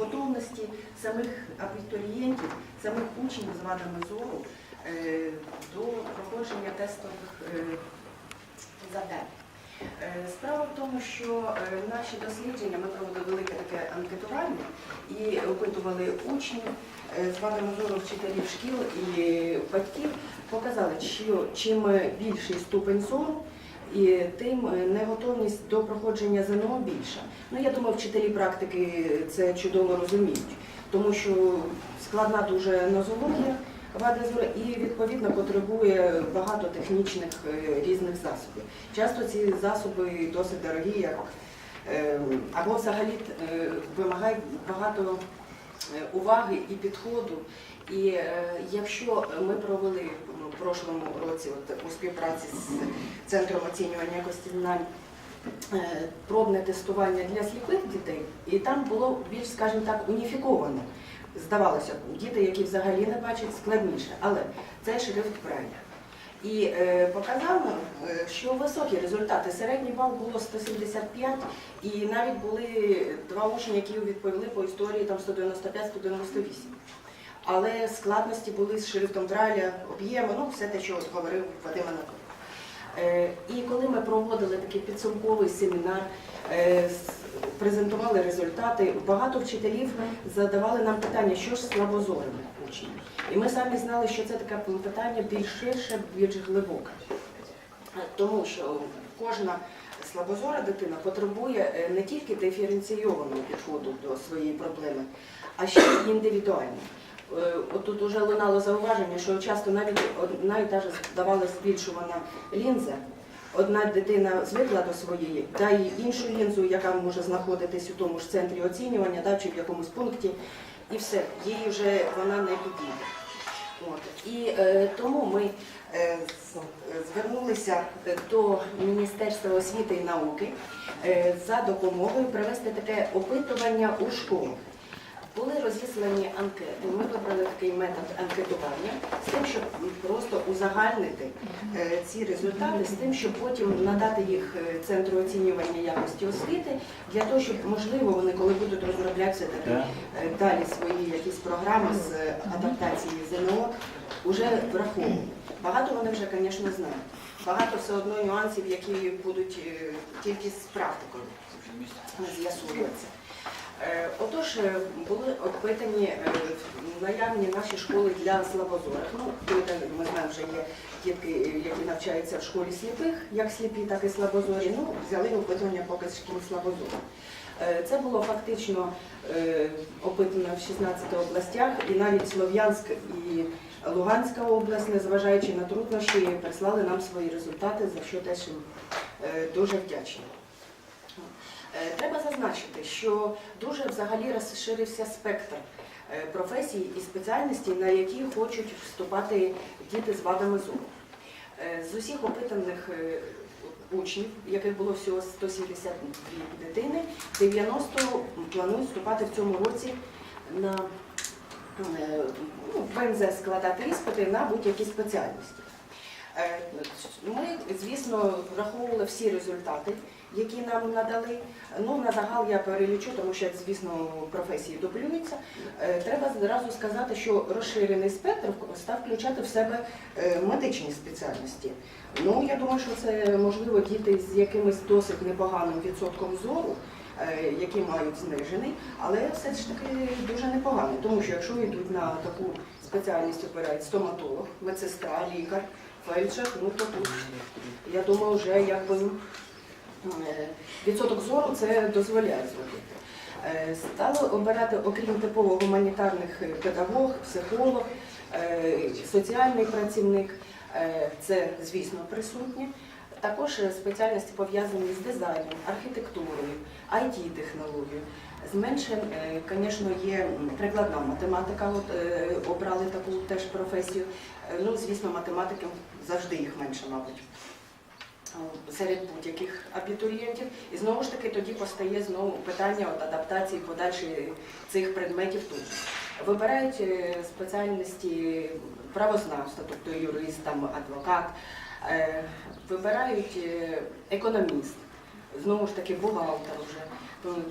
готовності самих абітурієнтів, самих учнів з вадами зору е, до проходження тестових е, завдань. Е, Справа в тому, що наші дослідження ми проводили велике таке анкетування і опитували учнів з вадами зору вчителів шкіл і батьків, показали, що чим більший ступень зору, і тим е, неготовність до проходження ЗНО більша. Ну я думаю, вчителі практики це чудово розуміють, тому що складна дуже нозологія зору і відповідно потребує багато технічних е, різних засобів. Часто ці засоби досить дорогі, як е, або взагалі е, вимагають багато уваги і підходу. І якщо ми провели в прошлому році от, у співпраці з центром оцінювання якості знань е, пробне тестування для сліпих дітей, і там було більш, скажімо так, уніфіковано. Здавалося, б, діти, які взагалі не бачать, складніше, але це шрифт Брайля. І е, показав е, що високі результати. Середній бал було 175, і навіть були два учні, які відповіли по історії там 195-198. Але складності були з шрифтом Брайля, об'єми, ну все те, що говорив Вадим Анатолійович. Е, І коли ми проводили такий підсумковий семінар, е, презентували результати, багато вчителів задавали нам питання, що ж слабозорими учнями. І ми самі знали, що це таке питання більш ширше, більш глибоке. Тому що кожна слабозора дитина потребує е, не тільки диференційованого підходу до своєї проблеми, а ще й індивідуального. Е, тут вже лунало зауваження, що часто навіть та ж здавалась збільшувана лінза. Одна дитина звикла до своєї, дай їй іншу лінзу, яка може знаходитись у тому ж центрі оцінювання, да, чи в якомусь пункті, і все, їй вже вона не підійде. От. І е, тому ми е, звернулися до Міністерства освіти і науки е, за допомогою провести таке опитування у школах. Були розіслані анкети. Ми вибрали такий метод анкетування з тим, щоб просто узагальнити е, ці результати, з тим, щоб потім надати їх е, центру оцінювання якості освіти, для того, щоб можливо вони, коли будуть розробляти все таки е, далі свої якісь програми з адаптації ЗНО, вже враховували. Багато вони вже, звісно, знають. Багато все одно нюансів, які будуть тільки з практикою з'ясовуватися. Е, Отож, е, були опитані е, наявні наші школи для слабозорих. Ну, ми знаємо, що є дітки, які навчаються в школі сліпих, як сліпі, так і слабозорі. Ну, взяли опитування поки з слабозорих. Це було фактично опитано в 16 областях, і навіть Слов'янськ і Луганська область, незважаючи на труднощі, прислали нам свої результати, за що теж дуже вдячні. Е, Треба зазначити, що дуже взагалі розширився спектр е, професій і спеціальностей, на які хочуть вступати діти з вадами зору. Е, З усіх опитаних учнів, яких було всього 172 дитини, 90 планують вступати в цьому році на ну, в НЗ складати іспити на будь-які спеціальності. Е, Ми, звісно, враховували всі результати, які нам надали. Ну, на загал я перелічу, тому що, звісно, професії дублюються. Е, Треба зразу сказати, що розширений спектр став включати в себе е, медичні спеціальності. Ну, я думаю, що це можливо діти з якимось досить непоганим відсотком зору, які мають знижений, але все ж таки дуже непогано, тому що якщо йдуть на таку спеціальність, обирають стоматолог, медсестра, лікар, фельдшер, ну то тут, я думаю, вже якби е, відсоток зору це дозволяє зробити. Е, Стало обирати, окрім типово гуманітарних педагог, психолог, е, соціальний працівник, це, звісно, присутнє. Також спеціальності пов'язані з дизайном, архітектурою, IT-технологією. Зменшен, е, звісно, є прикладна математика, от, е, обрали таку теж професію. Е, Ну, звісно, математиків завжди їх менше, мабуть серед будь-яких абітурієнтів. І знову ж таки тоді постає знову питання от адаптації подальшої цих предметів тут. Вибирають е, спеціальності правознавства, тобто юрист, там, адвокат, вибирають економіст, знову ж таки бухгалтер вже.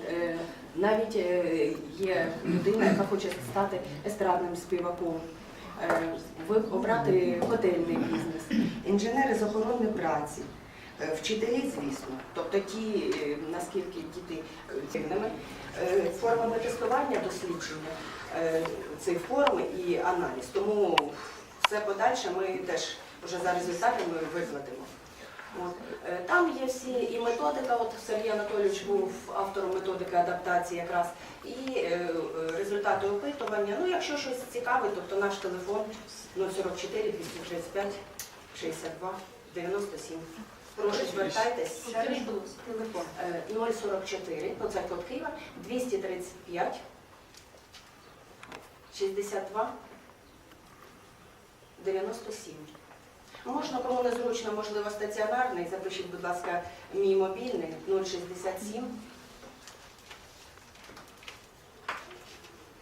Е, Навіть е, є людина, яка хоче стати естрадним співаком, е, обрати готельний бізнес, інженери з охорони праці, вчителі, звісно, тобто ті, наскільки діти цінними, формами тестування, дослідження цих форм і аналіз. Тому все подальше ми теж вже за результатами викладемо. От. Е, Там є всі і методика, от Сергій Анатолійович був автором методики адаптації якраз, і е, е, результати опитування. Ну, якщо щось цікаве, тобто наш телефон 044 235 62 97. Прошу, звертайтесь. Скажіть, будь ласка, телефон. Е, 044, ну це код Києва, 235 62 97. Можна, кому незручно, можливо, стаціонарний, запишіть, будь ласка, мій мобільний 067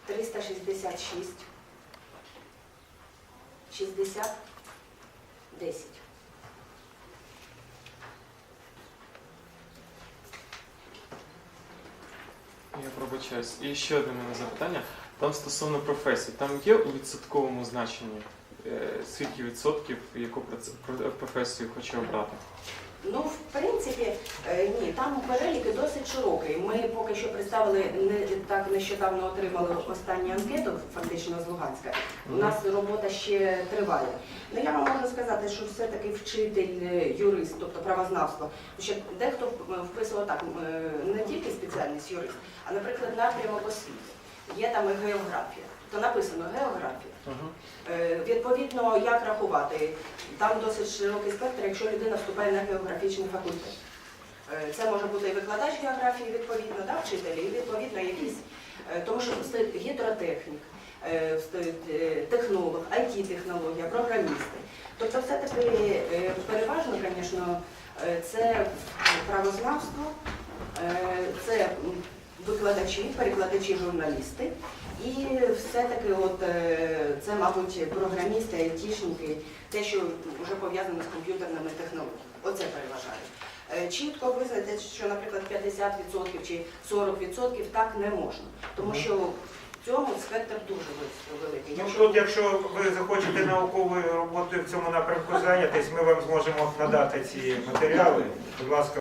366 60 10. Я пробачаюсь. І ще одне мене запитання. Там стосовно професій. Там є у відсотковому значенні, скільки відсотків яку професію хоче обрати? Ну, в принципі, е, ні, там перелік досить широкий. Ми поки що представили не так нещодавно отримали останню анкету, фактично з Луганська. У нас робота ще триває. Ну я вам можу сказати, що все-таки вчитель, е, юрист, тобто правознавство. Ще дехто вписував так, е, не тільки спеціальність юрист, а, наприклад, напрямок освіти. Є там і географія. То написано географія. Е, Відповідно, як рахувати? Там досить широкий спектр, якщо людина вступає на географічний факультет. Е, Це може бути і викладач географії, відповідно, да, вчителі, і відповідно якісь, е, тому що стоїть гідротехнік, стоїть технолог, IT-технологія, програмісти. Тобто все-таки переважно, звісно, це правознавство, викладачі, перекладачі, журналісти. І все-таки от, е, це, мабуть, програмісти, айтішники, те, що вже пов'язано з комп'ютерними технологіями. Оце переважає. Е, Чітко визнати, що, наприклад, 50% чи 40% так не можна, тому що в цьому спектр дуже великий. Ну, Якщо тут, якщо ви захочете науковою роботою в цьому напрямку зайнятись, ми вам зможемо надати ці матеріали. Будь ласка.